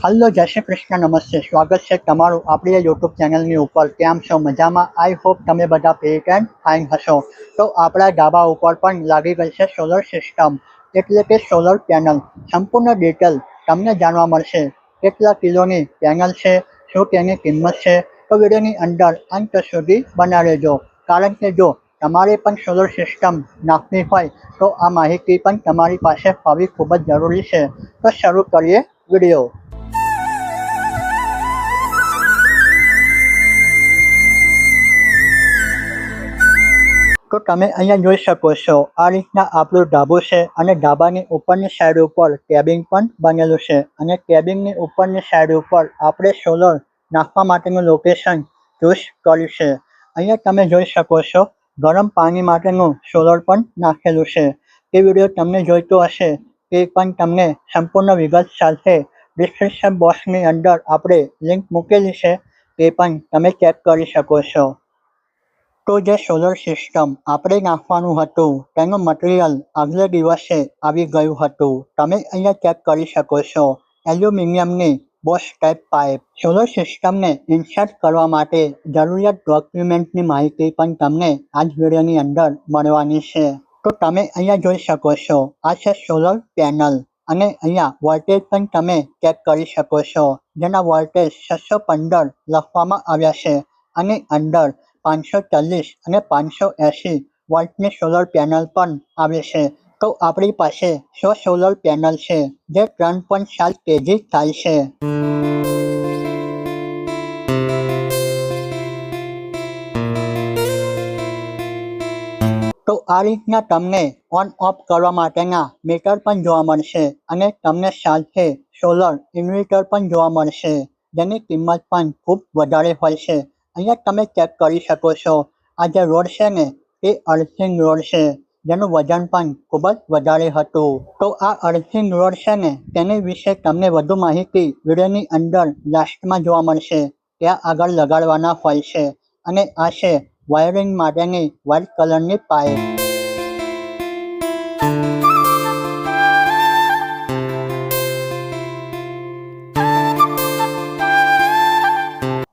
Hello, જય કૃષ્ણ, નમસ્તે. સ્વાગત છે તમારું આપણી યુટ્યુબ ચેનલની ઉપર. કેમ છો? મજામાં? આઈ હોપ તમે બધા ફિટ એન્ડ ફાઇન હશો. તો આપણા ધાબા ઉપર પણ લાગી ગઈ છે સોલર સિસ્ટમ એટલે કે સોલર પેનલ સંપૂર્ણ ડિટેલ તમને જાણવા મળશે. કેટલા કિલોની પેનલ છે? શું તેની કિંમત છે? તો વિડીયોની અંદર અંત સુધી બના લેજો કારણ કે જો તમારે પણ સોલર સિસ્ટમ નાખવી હોય, તો આ માહિતી પણ તમારી પાસે હોવી ખૂબ જ જરૂરી છે. તો શરૂ કરીએ વીડિયો. તો તમે અહીંયા જોઈ શકો છો, આ રીતના આપણું ઢાબુ છે અને ડાબાની ઉપરની સાઈડ ઉપર કેબિન પણ બનેલું છે અને કેબિનની ઉપરની સાઈડ ઉપર આપણે સોલર નાખવા માટેનું લોકેશન ચૂઝ કર્યું છે. અહીંયા તમે જોઈ શકો છો, ગરમ પાણી માટેનું સોલર પણ નાખેલું છે. તે વીડિયો તમને જોઈતો હશે તે પણ તમને સંપૂર્ણ વિગત સાથે ડિસ્ક્રિપ્શન બોક્સની અંદર આપણે લિંક મૂકેલી છે તે પણ તમે ચેક કરી શકો છો. તો જે સોલર સિસ્ટમ આપણે નાખવાનું હતું, તેનું મટીરિયલ આગલે દિવસે આવી ગયું હતું. તમે અહીંયા ચેક કરી શકો છો. એલ્યુમિનિયમની બોસ ટાઈપ પાઇપ સોલર સિસ્ટમને ઇન્સર્ટ કરવા માટે જરૂરિયાત ડોક્યુમેન્ટની માહિતી પણ તમને આ જ વિડીયોની અંદર મળવાની છે. તો તમે અહીંયા જોઈ શકો છો, આ છે સોલર પેનલ અને અહીંયા વોલ્ટેજ પણ તમે ચેક કરી શકો છો. જેના વોલ્ટેજ છસો પંદર લખવામાં આવ્યા છે. અને અંદર પાંચસો ચાલીસ અને પાંચસો એંસી વોલ્ટની સોલર પેનલ પણ આવે છે. તો આપણી પાસે સો સોલર પેનલ છે, જે ત્રણ પોઈન્ટ સાત કેજી થાય છે. તો આ રીતના તમને ઓન ઓફ કરવા માટેના મીટર પણ જોવા મળશે અને તમને સાથે સોલર ઇન્વર્ટર પણ જોવા મળશે, જેની કિંમત પણ ખૂબ વધારે હોય છે. અહીંયા તમે ચેક કરી શકો છો. આ જે રોડ છે ને, એ અર્થિંગ રોડ છે, જેનું વજન પણ ખૂબ જ વધારે હતું. તો આ અર્થિંગ રોડ છે ને, તેની વિશે તમને વધુ માહિતી વિડીયોની અંદર લાસ્ટમાં જોવા મળશે. ત્યાં આગળ લગાડવાના હોય છે. અને આ છે વાયરિંગ માટેની વ્હાઇટ કલરની પાઇપ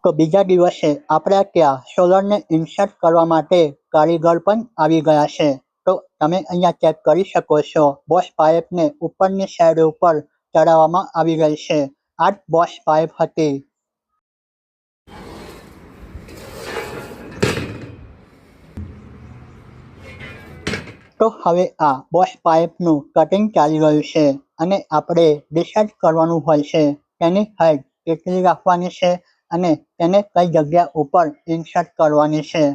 તો બીજા દિવસે આપણે ત્યાં સોલરને ઇન્સર્ટ કરવા માટે કારીગર પણ આવી ગયા છે. તો તમે અહીંયા ચેક કરી શકો છો બોસ પાઇપને ઉપરની સાઈડ ઉપર ચડાવવામાં આવી ગઈ છે. આ બોસ પાઇપ હતી. તો હવે આ બોસ પાઇપનું કટિંગ ચાલી રહ્યું છે અને આપણે ડિસાઇડ કરવાનું હોય છે તેની હાઇટ કેટલી રાખવાની છે અને તેને કઈ જગ્યા ઉપર ઇન્સર્ટ કરવાની છે.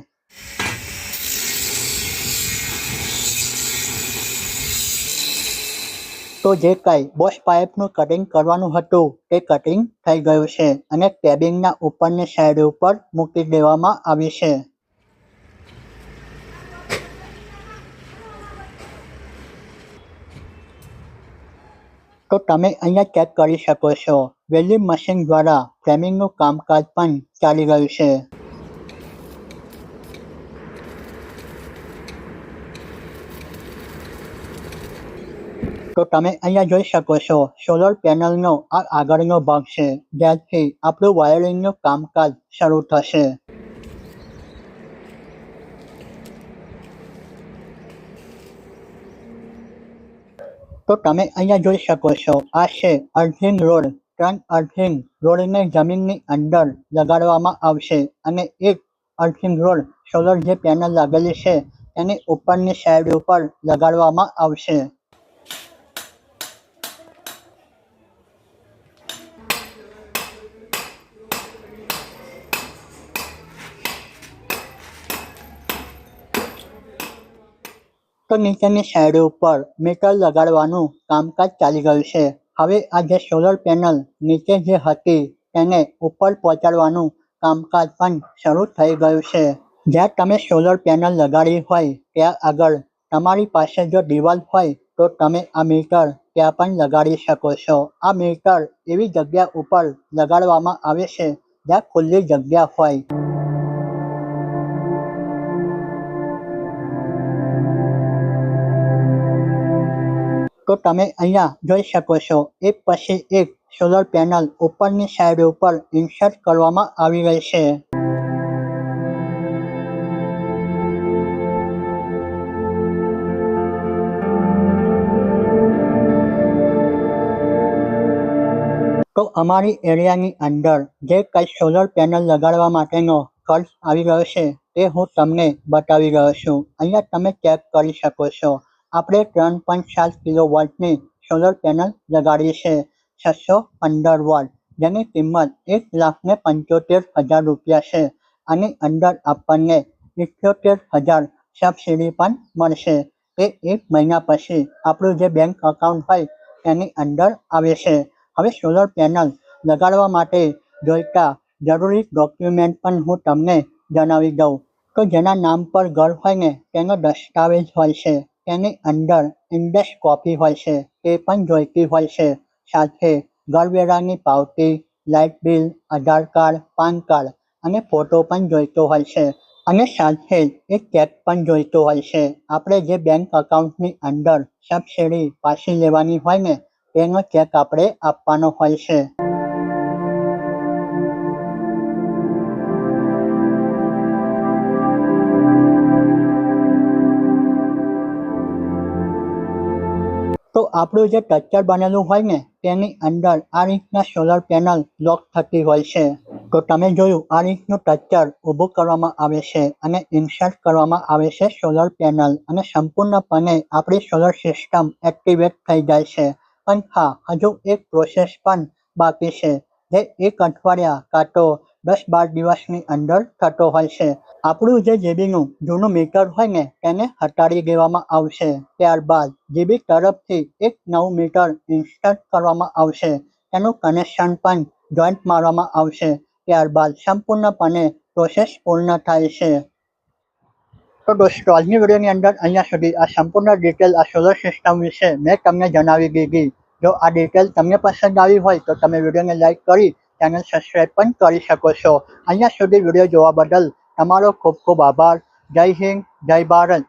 તો જે કાંઈ બોસ પાઇપનું કટિંગ કરવાનું હતું, તે કટિંગ થઈ ગયું છે અને કેબિનના ઉપરની સાઈડ ઉપર મૂકી દેવામાં આવી છે. તો તમે અહીંયા ચેક કરી શકો છો. વેલ્યુ મશીન દ્વારા ફ્રેમિંગનું કામકાજ પણ ચાલી રહ્યું છે. તો તમે અહીંયા જોઈ શકો છો સોલર પેનલનો આ આગળનો ભાગ છે, જ્યાંથી આપણું વાયરિંગનું કામકાજ શરૂ થશે. તો તમે અહીંયા જોઈ શકો છો, આ છે અર્થિંગ રોડ. ત્રણ અર્થિંગ રોડને જમીનની અંદર લગાડવામાં આવશે અને એક અર્થિંગ રોડ સોલર જે પેનલ લાગેલી છે એની ઉપરની સાઈડ ઉપર લગાડવામાં આવશે. તો નીચેની સાઈડ ઉપર મીટર લગાડવાનું કામકાજ ચાલી ગયું છે. હવે આ જે સોલર પેનલ નીચે જે હતી તેને ઉપર પહોંચાડવાનું કામકાજ પણ શરૂ થઈ ગયું છે. જ્યાં તમે સોલર પેનલ લગાડી હોય ત્યાં આગળ તમારી પાસે જો દિવાલ હોય તો તમે આ મીટર ત્યાં પણ લગાડી શકો છો. આ મીટર એવી જગ્યા ઉપર લગાડવામાં આવે છે જ્યાં ખુલ્લી જગ્યા હોય. તો તમે અહીંયા જોઈ શકો છો. એક પછી એક સોલર પેનલ ઉપરની સાઈડ ઉપર ઇન્સર્ટ કરવામાં આવી રહી છે. તો અમારી એરિયાની અંદર જે કઈ સોલર પેનલ લગાડવા માટેનો ખર્ચ આવી રહ્યો છે, તે હું તમને બતાવી રહ્યો છું. અહીંયા તમે ચેક કરી શકો છો. આપણે ત્રણ પોઈન્ટ સાત કિલો વોલ્ટની સોલર પેનલ લગાડી છે છસો પંદર વોલ્ટ જેની કિંમત એક લાખ ને પંચોતેર હજાર રૂપિયા છે. આની અંદર આપણને ઇઠ્યોતેર હજાર સબસિડી પણ મળશે. તે એક મહિના પછી આપણું જે બેંક અકાઉન્ટ હોય તેની અંદર આવે છે. હવે સોલર પેનલ લગાડવા માટે જોઈતા જરૂરી ડોક્યુમેન્ટ પણ હું તમને જણાવી દઉં. તો જેના નામ પર ઘર હોય ને, તેનો દસ્તાવેજ હોય છે. તેની અંદર ઇન્ડેક્સ કોપી હોય છે તે પણ જોઈતી હોય છે. સાથે ઘરવેરાની પાવતી, light bill, Aadhaar card, PAN card અને ફોટો પણ જોઈતો હોય છે. અને સાથે જ એક ચેક પણ જોઈતો હોય છે. આપણે જે બેંક અકાઉન્ટની અંદર સબસિડી પાછી લેવાની હોય ને, તેનો ચેક આપણે આપવાનો હોય છે. આપણું જે ટચર બનેલું હોય ને, તેની અંદર આ રીતના સોલર પેનલ લોક થતી હોય છે. તો તમે જોયું, આ રીતનું ટચર ઊભું કરવામાં આવે છે અને ઇન્સર્ટ કરવામાં આવે છે સોલર પેનલ અને સંપૂર્ણપણે આપણી સોલર સિસ્ટમ એક્ટિવેટ થઈ જાય છે. પણ હા, હજુ એક પ્રોસેસ પણ બાકી છે. જે એક અઠવાડિયા કાં તો દસ બાર દિવસની અંદર થતો હોય છે. આપણું જે જેબીનું જૂનું મીટર હોય ને, તેને હટાડી દેવામાં આવશે. ત્યારબાદ જેબી તરફથી એક નવું મીટર ઇન્સ્ટોલ કરવામાં આવશે. તેનું કનેક્શન પણ જોઈન્ટ મારવામાં આવશે. ત્યારબાદ સંપૂર્ણપણે પ્રોસેસ પૂર્ણ થાય છે. તો દોસ્તો, આજની વિડીયોની અંદર અહીંયા સુધી આ સંપૂર્ણ ડિટેલ આ સોલર સિસ્ટમ વિશે મેં તમને જણાવી દીધી. જો આ ડિટેલ તમને પસંદ આવી હોય તો તમે વિડીયોને લાઈક કરી ચેનલ સબસ્ક્રાઈબ પણ કરી શકો છો. અહીંયા સુધી વીડિયો જોવા બદલ તમારો ખૂબ ખૂબ આભાર. જય હિન્દ, જય ભારત.